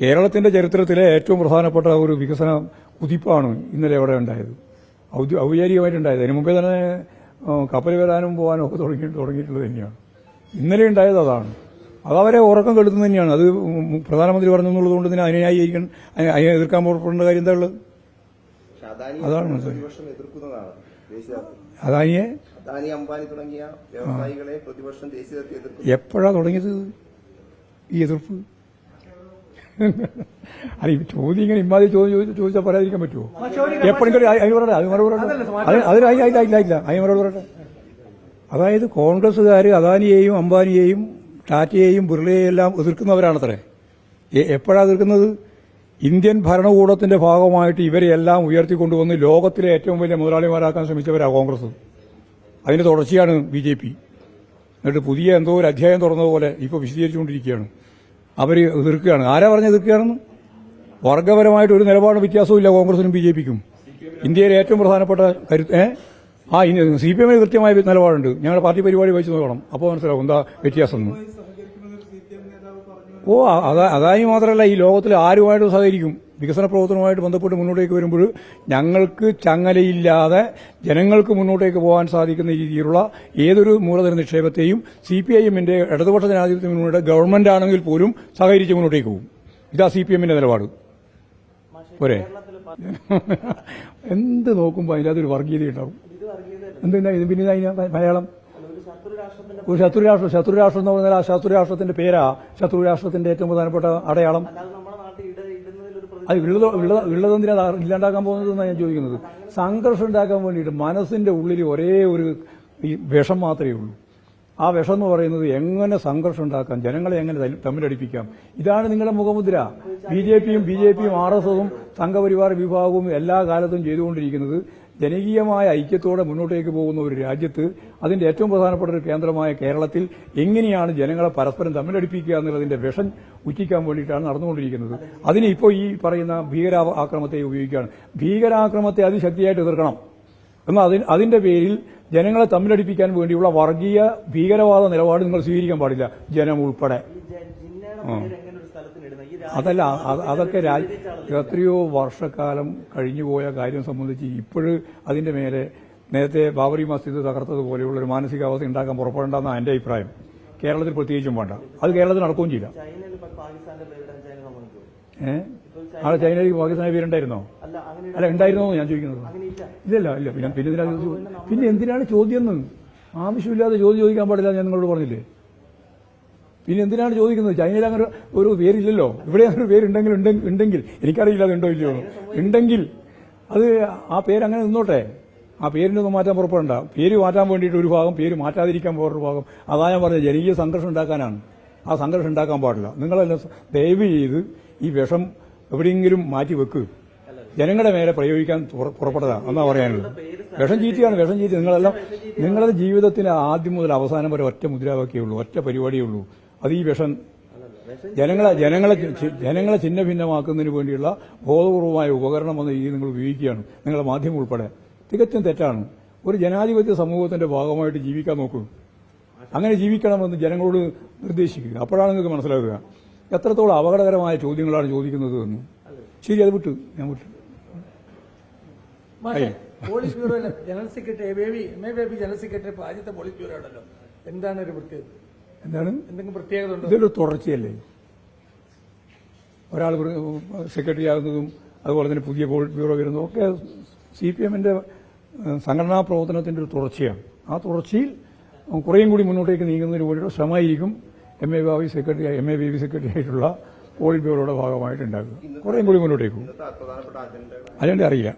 കേരളത്തിന്റെ ചരിത്രത്തിലെ ഏറ്റവും പ്രധാനപ്പെട്ട ഒരു വികസന കുതിപ്പാണ് ഇന്നലെ അവിടെ ഉണ്ടായത്. ഔപചാരികമായിട്ടുണ്ടായത്. അതിന് മുമ്പേ തന്നെ കപ്പൽ വരാനും പോകാനും ഒക്കെ തുടങ്ങി തുടങ്ങിയിട്ടുള്ളത് തന്നെയാണ്. ഇന്നലെ ഉണ്ടായത് അതാണ്. അതവരെ ഉറക്കം കെടുത്തുന്നത് തന്നെയാണ്. അത് പ്രധാനമന്ത്രി പറഞ്ഞു എന്നുള്ളത് കൊണ്ട് തന്നെ അതിനെ ന്യായീകരിക്കണം അതിനെ എതിർക്കാൻ പുറപ്പെടേണ്ട കാര്യം എന്താ ഉള്ളത്? അതാണ് മനസ്സിലായത്. അതാനിയെ അദാനി അംബാനി തുടങ്ങിയ വ്യവസായികളെ പ്രതിപക്ഷം ദേശീയ എപ്പോഴാ തുടങ്ങിയത് ഈ എതിർപ്പ്? അല്ല ഈ ചോദ്യം ഇങ്ങനെ ഇമാതിരി ചോദ്യം ചോദിച്ചു ചോദിച്ചാൽ പറയാതിരിക്കാൻ പറ്റുമോ എപ്പോഴെങ്കിലും അതിന് പറയട്ടെ അത് മറുപടി പറയട്ടെ അത് അതിന് അതിന് അതിന് അതിന് അതിന് മറുപടി പറയട്ടെ അതായത് കോൺഗ്രസ്സുകാർ അദാനിയെയും അംബാനിയെയും ടാറ്റയെയും ബിർളയെയും എല്ലാം എതിർക്കുന്നവരാണത്രേ. എപ്പോഴാണ് എപ്പോഴാ എതിർക്കുന്നത്? ഇന്ത്യൻ ഭരണകൂടത്തിന്റെ ഭാഗമായിട്ട് ഇവരെയെല്ലാം ഉയർത്തിക്കൊണ്ടുവന്ന് ലോകത്തിലെ ഏറ്റവും വലിയ മുതലാളിമാരാക്കാൻ ശ്രമിച്ചവരാണ് കോൺഗ്രസ്. അതിന്റെ തുടർച്ചയാണ് ബി ജെ പി. എന്നിട്ട് പുതിയ എന്തോ ഒരു അധ്യായം തുറന്നതുപോലെ ഇപ്പോൾ വിശദീകരിച്ചുകൊണ്ടിരിക്കുകയാണ്. അവർ എതിർക്കുകയാണ്. ആരാ പറഞ്ഞ എതിർക്കുകയാണെന്ന്? വർഗപരമായിട്ട് ഒരു നിലപാട് വ്യത്യാസവും കോൺഗ്രസിനും ബി ജെ പിക്കും. ഇന്ത്യയിലെ ഏറ്റവും പ്രധാനപ്പെട്ട കരുത്ത് ആ സി പി എമ്മിന് കൃത്യമായ നിലപാടുണ്ട്. ഞങ്ങളുടെ പാർട്ടി പരിപാടി വെച്ച് നോക്കണം. അപ്പോൾ മനസ്സിലാവും എന്താ വ്യത്യാസം ഓ അതായത് അതാ അതായി മാത്രമല്ല ഈ ലോകത്തിൽ ആരുമായിട്ടും സഹകരിക്കും. വികസന പ്രവർത്തനവുമായിട്ട് ബന്ധപ്പെട്ട് മുന്നോട്ടേക്ക് വരുമ്പോൾ ഞങ്ങൾക്ക് ചങ്ങലയില്ലാതെ ജനങ്ങൾക്ക് മുന്നോട്ടേക്ക് പോകാൻ സാധിക്കുന്ന രീതിയിലുള്ള ഏതൊരു മൂലധന നിക്ഷേപത്തെയും സി പി ഐ എമ്മിന്റെ ഇടതുപക്ഷ ജനാധിപത്യ മുന്നോട്ട് ഗവൺമെന്റ് ആണെങ്കിൽ പോലും സഹകരിച്ച് മുന്നോട്ടേക്ക് പോകും. ഇതാ സി പി എമ്മിന്റെ നിലപാട്. പോരെ? എന്ത് നോക്കുമ്പോൾ അതിനകത്തൊരു വർഗീയത ഉണ്ടാവും എന്തിനാ ഇത്? പിന്നെ മലയാളം? ഒരു ശത്രുരാഷ്ട്രം ശത്രുരാഷ്ട്രം എന്ന് പറഞ്ഞാൽ ആ ശത്രുരാഷ്ട്രത്തിന്റെ പേരാ. ശത്രുരാഷ്ട്രത്തിന്റെ ഏറ്റവും പ്രധാനപ്പെട്ട അടയാളം. അത് അത് ഇല്ലാണ്ടാക്കാൻ പോകുന്നതെന്നാണ് ഞാൻ ചോദിക്കുന്നത്. സംഘർഷം ഉണ്ടാക്കാൻ വേണ്ടിയിട്ട് മനസ്സിന്റെ ഉള്ളിൽ ഒരേ ഒരു ഈ വിഷം മാത്രമേ ഉള്ളൂ. ആ വിഷം എന്ന് പറയുന്നത് എങ്ങനെ സംഘർഷം ഉണ്ടാക്കാം ജനങ്ങളെ എങ്ങനെ തമ്മിലടിപ്പിക്കാം? ഇതാണ് നിങ്ങളുടെ മുഖമുദ്ര. ബി ജെ പിയും ബി ജെ പിയും ആർ എസ് എസും സംഘപരിവാർ വിഭാഗവും എല്ലാ കാലത്തും ചെയ്തുകൊണ്ടിരിക്കുന്നത് ജനകീയമായ ഐക്യത്തോടെ മുന്നോട്ടേക്ക് പോകുന്ന ഒരു രാജ്യത്ത് അതിന്റെ ഏറ്റവും പ്രധാനപ്പെട്ട ഒരു കേന്ദ്രമായ കേരളത്തിൽ എങ്ങനെയാണ് ജനങ്ങളെ പരസ്പരം തമ്മിലടിപ്പിക്കുക എന്നുള്ളതിന്റെ വിഷം ഉറ്റിക്കാൻ വേണ്ടിയിട്ടാണ് നടന്നുകൊണ്ടിരിക്കുന്നത്. അതിന് ഇപ്പോൾ ഈ പറയുന്ന ഭീകരാക്രമത്തെ ഉപയോഗിക്കുകയാണ്. ഭീകരാക്രമത്തെ അതിശക്തിയായിട്ട് എതിർക്കണം. എന്നാൽ അതിന് അതിന്റെ പേരിൽ ജനങ്ങളെ തമ്മിലടിപ്പിക്കാൻ വേണ്ടിയുള്ള വർഗീയ ഭീകരവാദ നിലപാട് നിങ്ങൾ സ്വീകരിക്കാൻ പാടില്ല. ജനം ഉൾപ്പെടെ. അതല്ല അത് അതൊക്കെ എത്രയോ വർഷക്കാലം കഴിഞ്ഞുപോയ കാര്യം സംബന്ധിച്ച് ഇപ്പോഴും അതിന്റെ മേലെ നേരത്തെ ബാബറി മസ്ജിദ് തകർത്തതുപോലെയുള്ള ഒരു മാനസികാവസ്ഥ ഉണ്ടാക്കാൻ പുറപ്പെടേണ്ടെന്നാണ് എന്റെ അഭിപ്രായം. കേരളത്തിൽ പ്രത്യേകിച്ചും വേണ്ട. അത് കേരളത്തിൽ നടക്കുകയും ചെയ്യില്ല. ഏഹ് ആ ചൈനയിലേക്ക് പാകിസ്ഥാനെ പേരുണ്ടായിരുന്നോ? അല്ല ഉണ്ടായിരുന്നോ ഞാൻ ചോദിക്കുന്നത്. ഇല്ലല്ല ഇല്ല. ഞാൻ പിന്നെ എന്തിനാണ് പിന്നെ എന്തിനാണ് ചോദ്യം എന്ന് ആവശ്യമില്ലാതെ ചോദ്യം ചോദിക്കാൻ പാടില്ല ഞാൻ നിങ്ങളോട് പറഞ്ഞില്ലേ? പിന്നെ എന്തിനാണ് ചോദിക്കുന്നത്? ചൈനയിൽ അങ്ങനെ ഒരു പേരില്ലല്ലോ. ഇവിടെ അങ്ങനെ ഒരു പേരുണ്ടെങ്കിൽ ഉണ്ടെങ്കിൽ എനിക്കറിയില്ല അത് ഉണ്ടോ ഇല്ലയോ? ഉണ്ടെങ്കിൽ. അത് ആ പേര് അങ്ങനെ നിന്നോട്ടെ. ആ പേരിനൊന്നും മാറ്റാൻ പുറപ്പെടണ്ട. പേര് മാറ്റാൻ വേണ്ടിയിട്ട് ഒരു ഭാഗം പേര് മാറ്റാതിരിക്കാൻ വേറൊരു ഭാഗം. അതാ ഞാൻ പറഞ്ഞത്. ജനകീയ സംഘർഷം ഉണ്ടാക്കാനാണ്. ആ സംഘർഷം ഉണ്ടാക്കാൻ പാടില്ല. നിങ്ങളെല്ലാം ദയവ് ചെയ്ത് ഈ വിഷം എവിടെയെങ്കിലും മാറ്റി വെക്ക് ജനങ്ങളുടെ മേലെ പ്രയോഗിക്കാൻ പുറപ്പെട്ടതാണ്. എന്നാ പറയാനുള്ളത്. വിഷം ചീറ്റിയാണ് വിഷം ചീറ്റി. നിങ്ങളെല്ലാം നിങ്ങളുടെ ജീവിതത്തിന് ആദ്യം മുതൽ അവസാനം വരെ ഒറ്റ മുദ്രാവാക്യേ ഉള്ളൂ ഒറ്റ പരിപാടിയേ ഉള്ളൂ. അത് ഈ വിഷം ജനങ്ങളെ ജനങ്ങളെ ജനങ്ങളെ ഛിന്ന ഭിന്നമാക്കുന്നതിന് വേണ്ടിയുള്ള ബോധപൂർവമായ ഉപകരണം എന്ന രീതി നിങ്ങൾ ഉപയോഗിക്കുകയാണ്. നിങ്ങളുടെ മാധ്യമം ഉൾപ്പെടെ. തികച്ചും തെറ്റാണ്. ഒരു ജനാധിപത്യ സമൂഹത്തിന്റെ ഭാഗമായിട്ട് ജീവിക്കാൻ നോക്കൂ. അങ്ങനെ ജീവിക്കണമെന്ന് ജനങ്ങളോട് നിർദ്ദേശിക്കുക. അപ്പോഴാണ് നിങ്ങൾക്ക് മനസ്സിലാക്കുക എത്രത്തോളം അപകടകരമായ ചോദ്യങ്ങളാണ് ചോദിക്കുന്നത് എന്ന്. ശരി അത് വിട്ടു. ഞാൻ വിട്ടു. Polit ബ്യൂറോയിലെ general secretary Baby M A Baby general secretary ആദ്യത്തെ പോളിറ്റ് ബ്യൂറോ ആണല്ലോ എന്താണ് ഒരു പ്രത്യേകത എന്താണ്? എന്തെങ്കിലും പ്രത്യേകത ഉണ്ടോ? ഇതൊരു തുടർച്ചയല്ലേ? ഒരാൾ സെക്രട്ടറി ആകുന്നതും അതുപോലെ തന്നെ പുതിയ പോളിറ്റ് ബ്യൂറോ വരുന്നതും ഒക്കെ സി പി എമ്മിന്റെ സംഘടനാ പ്രവർത്തനത്തിന്റെ ഒരു തുടർച്ചയാണ്. ആ തുടർച്ചയിൽ കുറേയും കൂടി മുന്നോട്ടേക്ക് നീങ്ങുന്നതിന് വേണ്ടിയുള്ള ശ്രമമായിരിക്കും M A Baby secretary M A B B secretary ആയിട്ടുള്ള പോളിറ്റ് ബ്യൂറോയുടെ ഭാഗമായിട്ടുണ്ടാകുക കുറേ കൂടി മുന്നോട്ടേക്കും അജണ്ട അറിയാം.